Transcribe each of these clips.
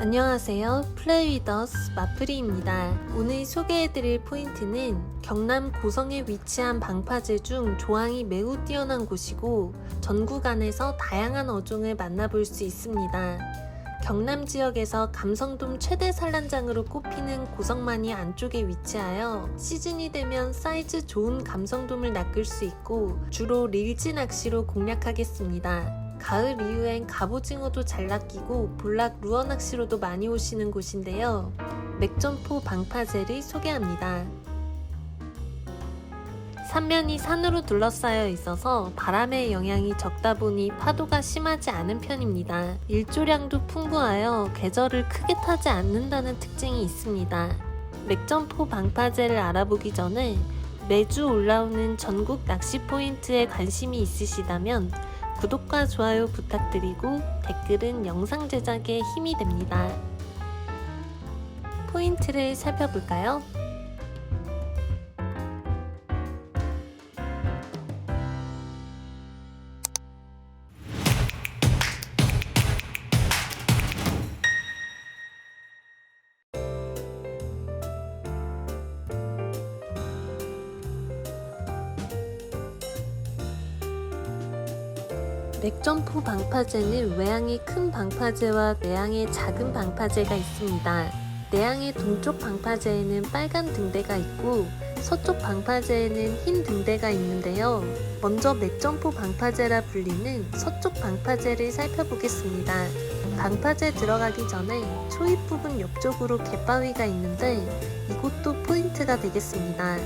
안녕하세요. 플레이위더스 마프리입니다. 오늘 소개해드릴 포인트는 경남 고성에 위치한 방파제 중 조항이 매우 뛰어난 곳이고 전국 안에서 다양한 어종을 만나볼 수 있습니다. 경남 지역에서 감성돔 최대 산란장으로 꼽히는 고성만이 안쪽에 위치하여 시즌이 되면 사이즈 좋은 감성돔을 낚을 수 있고 주로 릴지 낚시로 공략하겠습니다. 가을 이후엔 갑오징어도 잘 낚이고 볼락 루어 낚시로도 많이 오시는 곳인데요. 맥점포 방파제를 소개합니다. 산면이 산으로 둘러싸여 있어서 바람의 영향이 적다 보니 파도가 심하지 않은 편입니다. 일조량도 풍부하여 계절을 크게 타지 않는다는 특징이 있습니다. 맥점포 방파제를 알아보기 전에 매주 올라오는 전국 낚시 포인트에 관심이 있으시다면 구독과 좋아요 부탁드리고 댓글은 영상 제작에 힘이 됩니다. 포인트를 살펴볼까요? 맥점포 방파제는 외양의 큰 방파제와 내양의 작은 방파제가 있습니다. 내양의 동쪽 방파제에는 빨간 등대가 있고 서쪽 방파제에는 흰 등대가 있는데요. 먼저 맥점포 방파제라 불리는 서쪽 방파제를 살펴보겠습니다. 방파제 들어가기 전에 초입 부분 옆쪽으로 갯바위가 있는데 이곳도 포인트가 되겠습니다.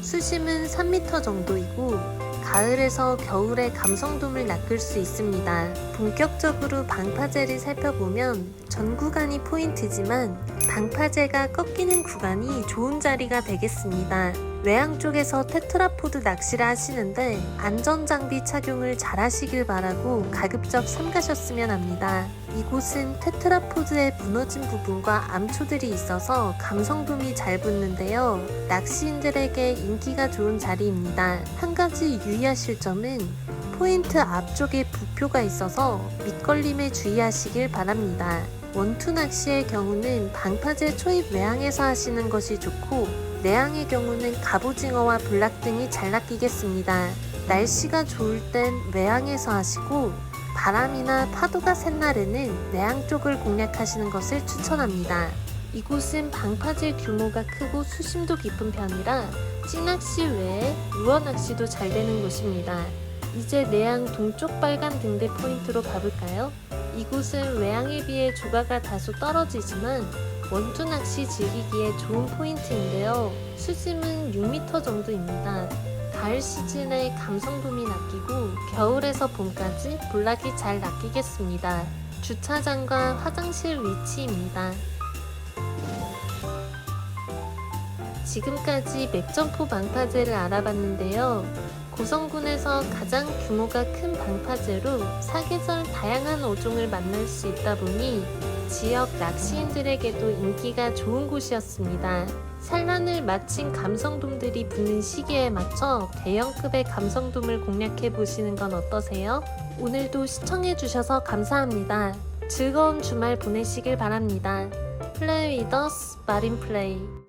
수심은 3m 정도이고 가을에서 겨울에 감성돔을 낚을 수 있습니다. 본격적으로 방파제를 살펴보면 전 구간이 포인트지만 방파제가 꺾이는 구간이 좋은 자리가 되겠습니다. 외양 쪽에서 테트라포드 낚시를 하시는데 안전장비 착용을 잘 하시길 바라고 가급적 삼가셨으면 합니다. 이곳은 테트라포드의 무너진 부분과 암초들이 있어서 감성돔이 잘 붙는데요. 낚시인들에게 인기가 좋은 자리입니다. 한 가지 유의하실 점은 포인트 앞쪽에 부표가 있어서 밑걸림에 주의하시길 바랍니다. 원투 낚시의 경우는 방파제 초입 외항에서 하시는 것이 좋고 내항의 경우는 갑오징어와 볼락 등이 잘 낚이겠습니다. 날씨가 좋을 땐 외항에서 하시고 바람이나 파도가 센 날에는 내항 쪽을 공략하시는 것을 추천합니다. 이곳은 방파제 규모가 크고 수심도 깊은 편이라 찌낚시 외에 루어 낚시도 잘 되는 곳입니다. 이제 내양 동쪽 빨간 등대 포인트로 가볼까요? 이곳은 외양에 비해 조가가 다소 떨어지지만 원투 낚시 즐기기에 좋은 포인트인데요. 수심은 6m 정도입니다. 가을 시즌에 감성돔이 낚이고 겨울에서 봄까지 볼락이 잘 낚이겠습니다. 주차장과 화장실 위치입니다. 지금까지 맥점포 방파제를 알아봤는데요. 고성군에서 가장 규모가 큰 방파제로 사계절 다양한 어종을 만날 수 있다 보니 지역 낚시인들에게도 인기가 좋은 곳이었습니다. 산란을 마친 감성돔들이 붙는 시기에 맞춰 대형급의 감성돔을 공략해 보시는 건 어떠세요? 오늘도 시청해 주셔서 감사합니다. 즐거운 주말 보내시길 바랍니다. 플레이 위더스 마린 플레이